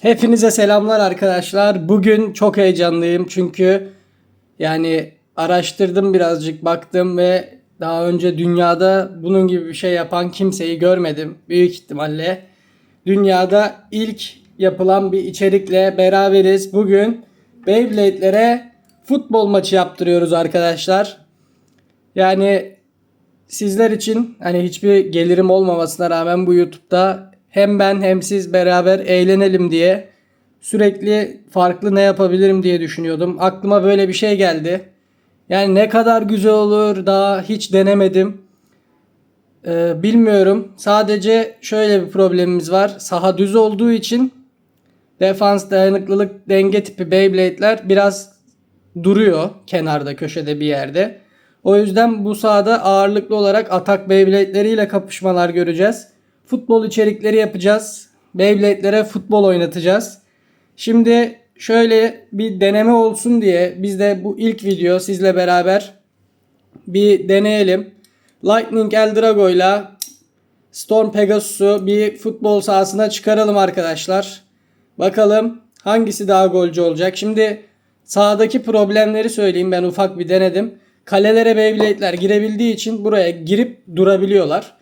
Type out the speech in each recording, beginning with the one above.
Hepinize selamlar arkadaşlar. Bugün çok heyecanlıyım çünkü yani araştırdım birazcık baktım ve daha önce dünyada bunun gibi bir şey yapan kimseyi görmedim. Büyük ihtimalle dünyada ilk yapılan bir içerikle beraberiz. Bugün Beyblade'lere futbol maçı yaptırıyoruz arkadaşlar. Yani sizler için hani hiçbir gelirim olmamasına rağmen bu YouTube'da hem ben hem siz beraber eğlenelim diye sürekli farklı ne yapabilirim diye düşünüyordum. Aklıma böyle bir şey geldi. Yani ne kadar güzel olur daha hiç denemedim. Ee, bilmiyorum. Sadece şöyle bir problemimiz var. Saha düz olduğu için defans, dayanıklılık, denge tipi Beyblade'ler biraz duruyor kenarda, köşede bir yerde. O yüzden bu sahada ağırlıklı olarak atak Beyblade'leriyle kapışmalar göreceğiz. Futbol içerikleri yapacağız. Beyblade'lere futbol oynatacağız. Şimdi şöyle bir deneme olsun diye biz de bu ilk video sizle beraber bir deneyelim. Lightning Eldrago ile Storm Pegasus'u bir futbol sahasına çıkaralım arkadaşlar. Bakalım hangisi daha golcü olacak. Şimdi sahadaki problemleri söyleyeyim ben ufak bir denedim. Kalelere Beyblade'ler girebildiği için buraya girip durabiliyorlar.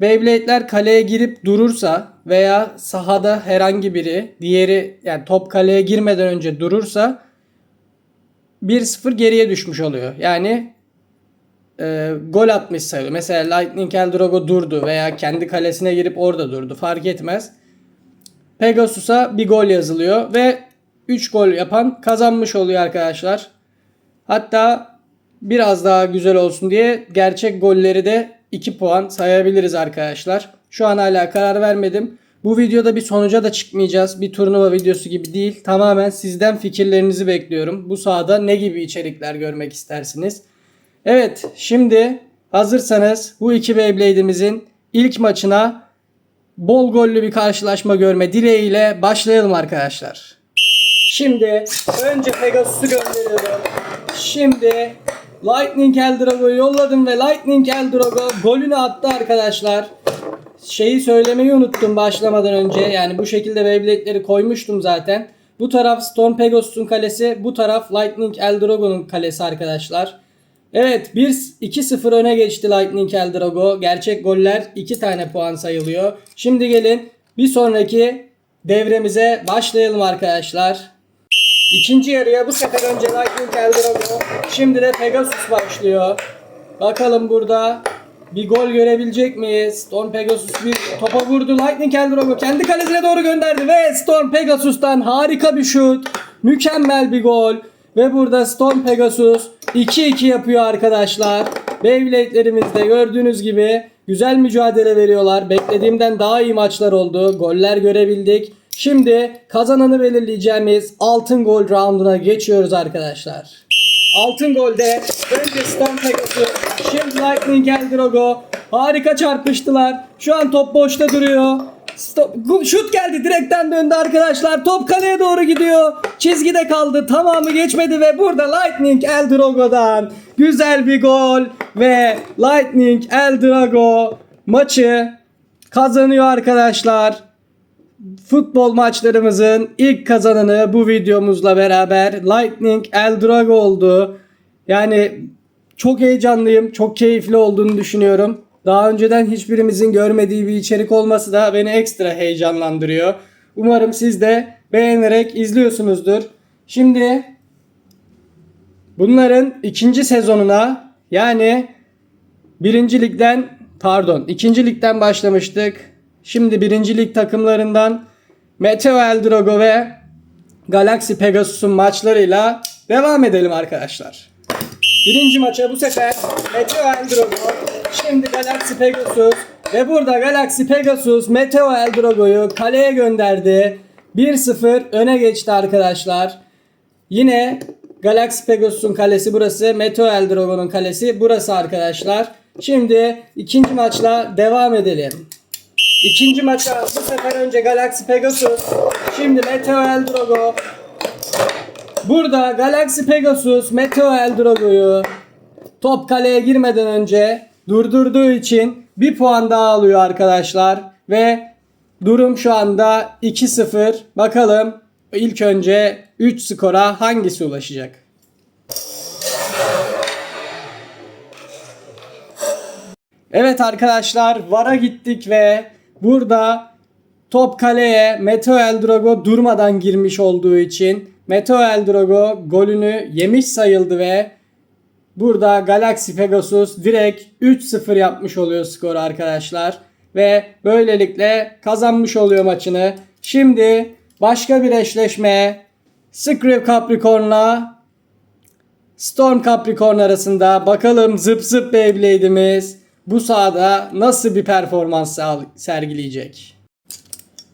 Beyblade'ler kaleye girip durursa veya sahada herhangi biri diğeri yani top kaleye girmeden önce durursa 1-0 geriye düşmüş oluyor. Yani e, gol atmış sayılıyor. Mesela Lightning Eldrogo durdu veya kendi kalesine girip orada durdu. Fark etmez. Pegasus'a bir gol yazılıyor ve 3 gol yapan kazanmış oluyor arkadaşlar. Hatta biraz daha güzel olsun diye gerçek golleri de 2 puan sayabiliriz arkadaşlar. Şu an hala karar vermedim. Bu videoda bir sonuca da çıkmayacağız. Bir turnuva videosu gibi değil. Tamamen sizden fikirlerinizi bekliyorum. Bu sahada ne gibi içerikler görmek istersiniz? Evet şimdi hazırsanız bu iki Beyblade'imizin ilk maçına bol gollü bir karşılaşma görme dileğiyle başlayalım arkadaşlar. Şimdi önce Pegasus'u gönderiyorum. Şimdi Lightning Eldrago'yu yolladım ve Lightning Eldrago golünü attı arkadaşlar. Şeyi söylemeyi unuttum başlamadan önce. Yani bu şekilde Beyblade'leri koymuştum zaten. Bu taraf Storm Pegasus'un kalesi, bu taraf Lightning Eldrago'nun kalesi arkadaşlar. Evet 1-2-0 öne geçti Lightning Eldrago. Gerçek goller 2 tane puan sayılıyor. Şimdi gelin bir sonraki devremize başlayalım arkadaşlar. İkinci yarıya bu sefer önce Lightning Eldrago. Şimdi de Pegasus başlıyor. Bakalım burada bir gol görebilecek miyiz? Storm Pegasus bir topa vurdu. Lightning Eldrago kendi kalesine doğru gönderdi ve Storm Pegasus'tan harika bir şut. Mükemmel bir gol. Ve burada Storm Pegasus 2-2 yapıyor arkadaşlar. Beyblade'lerimiz de gördüğünüz gibi güzel mücadele veriyorlar. Beklediğimden daha iyi maçlar oldu. Goller görebildik. Şimdi kazananı belirleyeceğimiz altın gol rounduna geçiyoruz arkadaşlar. Altın golde önce Pegasus, şimdi Lightning Eldrogo harika çarpıştılar. Şu an top boşta duruyor. Stop. Şut geldi direkten döndü arkadaşlar. Top kaleye doğru gidiyor. Çizgide kaldı. Tamamı geçmedi ve burada Lightning Eldrogo'dan güzel bir gol ve Lightning Eldrago maçı kazanıyor arkadaşlar futbol maçlarımızın ilk kazananı bu videomuzla beraber Lightning Eldrago oldu. Yani çok heyecanlıyım. Çok keyifli olduğunu düşünüyorum. Daha önceden hiçbirimizin görmediği bir içerik olması da beni ekstra heyecanlandırıyor. Umarım siz de beğenerek izliyorsunuzdur. Şimdi bunların ikinci sezonuna yani birinci ligden pardon ikinci ligden başlamıştık. Şimdi birinci lig takımlarından Meteo Eldrogo ve Galaxy Pegasus'un maçlarıyla devam edelim arkadaşlar. Birinci maça bu sefer Meteo Eldrogo, şimdi Galaxy Pegasus ve burada Galaxy Pegasus Meteo Eldrogo'yu kaleye gönderdi. 1-0 öne geçti arkadaşlar. Yine Galaxy Pegasus'un kalesi burası. Meteo Eldrogo'nun kalesi burası arkadaşlar. Şimdi ikinci maçla devam edelim. İkinci maça bu sefer önce Galaxy Pegasus. Şimdi Meteo Eldrogo. Burada Galaxy Pegasus Meteo Eldrogo'yu top kaleye girmeden önce durdurduğu için bir puan daha alıyor arkadaşlar. Ve Durum şu anda 2-0. Bakalım ilk önce 3 skora hangisi ulaşacak? Evet arkadaşlar VAR'a gittik ve burada top kaleye Meteo Eldrogo durmadan girmiş olduğu için Meteo Eldrogo golünü yemiş sayıldı ve burada Galaxy Pegasus direkt 3-0 yapmış oluyor skoru arkadaşlar. Ve böylelikle kazanmış oluyor maçını. Şimdi başka bir eşleşme Screw Capricorn'la Storm Capricorn arasında bakalım zıp zıp Beyblade'imiz bu sahada nasıl bir performans sergileyecek.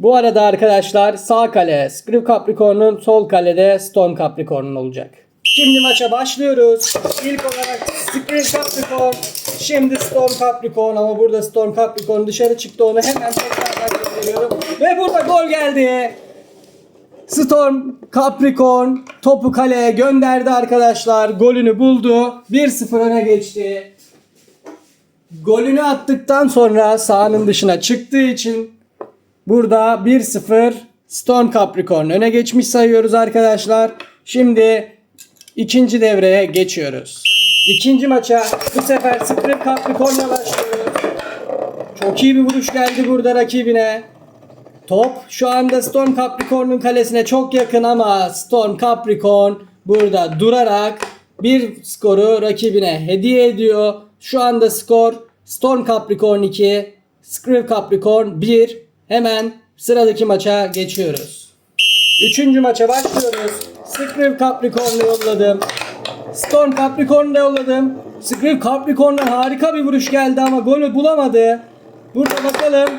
Bu arada arkadaşlar sağ kale Screw Capricorn'un sol kalede Storm Capricorn'un olacak. Şimdi maça başlıyoruz. İlk olarak Screw Capricorn, şimdi Storm Capricorn ama burada Storm Capricorn dışarı çıktı onu hemen tekrardan gösteriyorum. Ve burada gol geldi. Storm Capricorn topu kaleye gönderdi arkadaşlar. Golünü buldu. 1-0 öne geçti. Golünü attıktan sonra sahanın dışına çıktığı için burada 1-0 Storm Capricorn öne geçmiş sayıyoruz arkadaşlar. Şimdi ikinci devreye geçiyoruz. İkinci maça bu sefer Scream Capricorn'la başlıyoruz. Çok iyi bir vuruş geldi burada rakibine. Top şu anda Storm Capricorn'un kalesine çok yakın ama Storm Capricorn burada durarak bir skoru rakibine hediye ediyor. Şu anda skor Storm Capricorn 2, Screw Capricorn 1. Hemen sıradaki maça geçiyoruz. Üçüncü maça başlıyoruz. Screw Capricorn'u yolladım. Storm Capricorn'u yolladım. Screw Capricorn'dan harika bir vuruş geldi ama golü bulamadı. Burada bakalım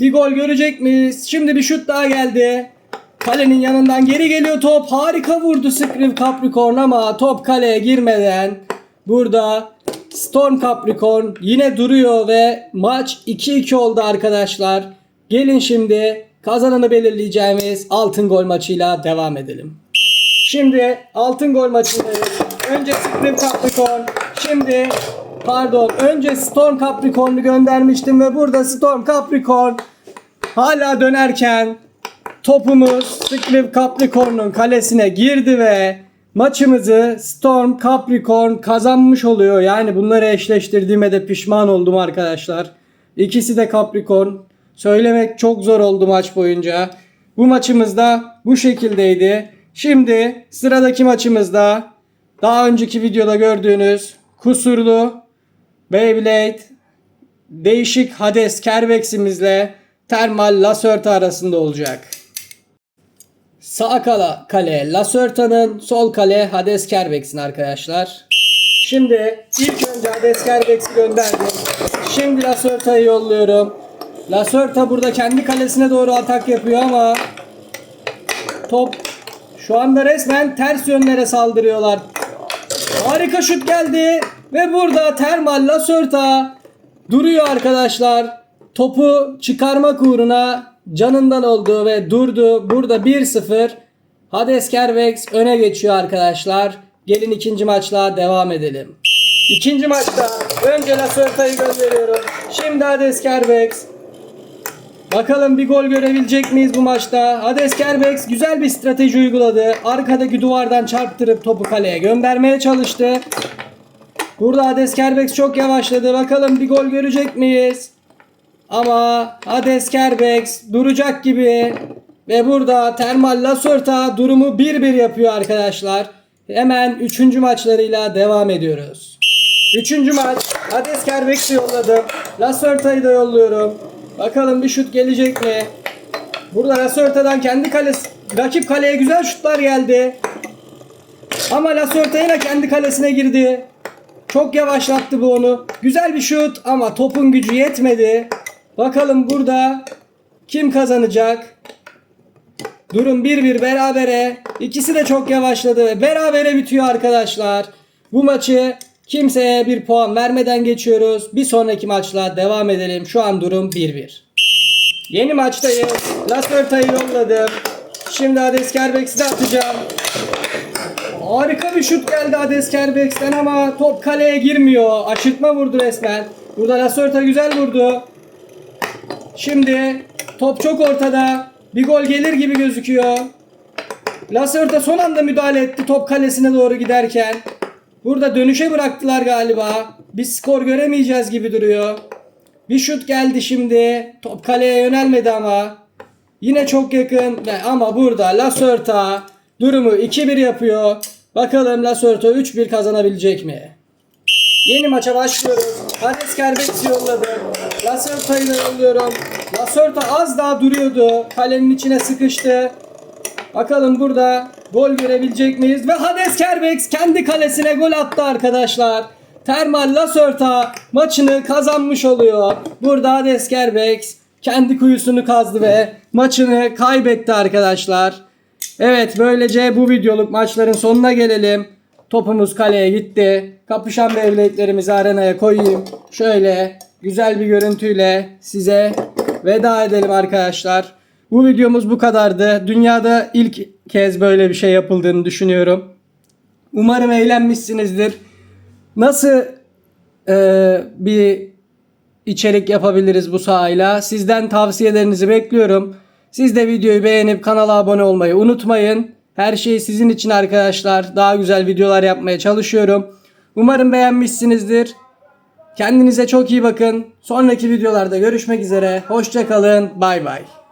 bir gol görecek miyiz? Şimdi bir şut daha geldi. Kalenin yanından geri geliyor top. Harika vurdu Screw Capricorn ama top kaleye girmeden burada Storm Capricorn yine duruyor ve maç 2-2 oldu arkadaşlar. Gelin şimdi kazananı belirleyeceğimiz altın gol maçıyla devam edelim. Şimdi altın gol maçındayız. Önce Scream Capricorn. Şimdi pardon önce Storm Capricorn'u göndermiştim ve burada Storm Capricorn hala dönerken topumuz Scream Capricorn'un kalesine girdi ve maçımızı Storm Capricorn kazanmış oluyor. Yani bunları eşleştirdiğime de pişman oldum arkadaşlar. İkisi de Capricorn. Söylemek çok zor oldu maç boyunca. Bu maçımız da bu şekildeydi. Şimdi sıradaki maçımızda daha önceki videoda gördüğünüz kusurlu Beyblade değişik Hades Kerbex'imizle Thermal Lacerta arasında olacak. Sağ kala kale Lacerta'nın, sol kale Hades Kerbex'in arkadaşlar. Şimdi ilk önce Hades Kerbex'i gönderdim. Şimdi Lacerta'yı yolluyorum. Lacerta burada kendi kalesine doğru atak yapıyor ama top şu anda resmen ters yönlere saldırıyorlar. Harika şut geldi ve burada Thermal Lacerta duruyor arkadaşlar. Topu çıkarmak uğruna canından oldu ve durdu. Burada 1-0 Hades Kerbex öne geçiyor arkadaşlar. Gelin ikinci maçla devam edelim. İkinci maçta önce Lacerta'yı gönderiyorum. Şimdi Hades Kerbex. Bakalım bir gol görebilecek miyiz bu maçta? Hades Kerbex güzel bir strateji uyguladı. Arkadaki duvardan çarptırıp topu kaleye göndermeye çalıştı. Burada Hades Kerbex çok yavaşladı. Bakalım bir gol görecek miyiz? Ama Hades Kerbex duracak gibi. Ve burada Thermal Lacerta durumu 1-1 yapıyor arkadaşlar. Hemen 3. maçlarıyla devam ediyoruz. Üçüncü maç. Hades Kerbex'i yolladım. Lacerta'yı da yolluyorum. Bakalım bir şut gelecek mi? Burada Lacerta'dan kendi kalesi, rakip kaleye güzel şutlar geldi. Ama Lacerta yine kendi kalesine girdi. Çok yavaşlattı bu onu. Güzel bir şut ama topun gücü yetmedi. Bakalım burada kim kazanacak? Durum 1-1 berabere. İkisi de çok yavaşladı ve berabere bitiyor arkadaşlar. Bu maçı kimseye bir puan vermeden geçiyoruz. Bir sonraki maçla devam edelim. Şu an durum 1-1. Yeni maçtayız. Lacerta'yı yolladım. Şimdi Hades Kerbex'i de atacağım. Harika bir şut geldi Hades Kerbex'ten ama top kaleye girmiyor. Açıkma vurdu resmen. Burada Lacerta güzel vurdu. Şimdi Top çok ortada. Bir gol gelir gibi gözüküyor. Lasorta son anda müdahale etti top kalesine doğru giderken. Burada dönüşe bıraktılar galiba. Bir skor göremeyeceğiz gibi duruyor. Bir şut geldi şimdi. Top kaleye yönelmedi ama. Yine çok yakın ama burada Lasorta durumu 2-1 yapıyor. Bakalım Lasorta 3-1 kazanabilecek mi? Yeni maça başlıyoruz. Hades Kerbex yolladı. Lasorta'yı da yolluyorum. Lasorta az daha duruyordu. Kalenin içine sıkıştı. Bakalım burada gol görebilecek miyiz? Ve Hades Kerbex kendi kalesine gol attı arkadaşlar. Termal Lasorta maçını kazanmış oluyor. Burada Hades Kerbex kendi kuyusunu kazdı ve maçını kaybetti arkadaşlar. Evet böylece bu videoluk maçların sonuna gelelim. Topumuz kaleye gitti. Kapışan Beyblade'lerimizi arenaya koyayım. Şöyle güzel bir görüntüyle size veda edelim arkadaşlar. Bu videomuz bu kadardı. Dünyada ilk kez böyle bir şey yapıldığını düşünüyorum. Umarım eğlenmişsinizdir. Nasıl e, bir içerik yapabiliriz bu sahayla? Sizden tavsiyelerinizi bekliyorum. Siz de videoyu beğenip kanala abone olmayı unutmayın. Her şey sizin için arkadaşlar. Daha güzel videolar yapmaya çalışıyorum. Umarım beğenmişsinizdir. Kendinize çok iyi bakın. Sonraki videolarda görüşmek üzere. Hoşçakalın. Bay bay.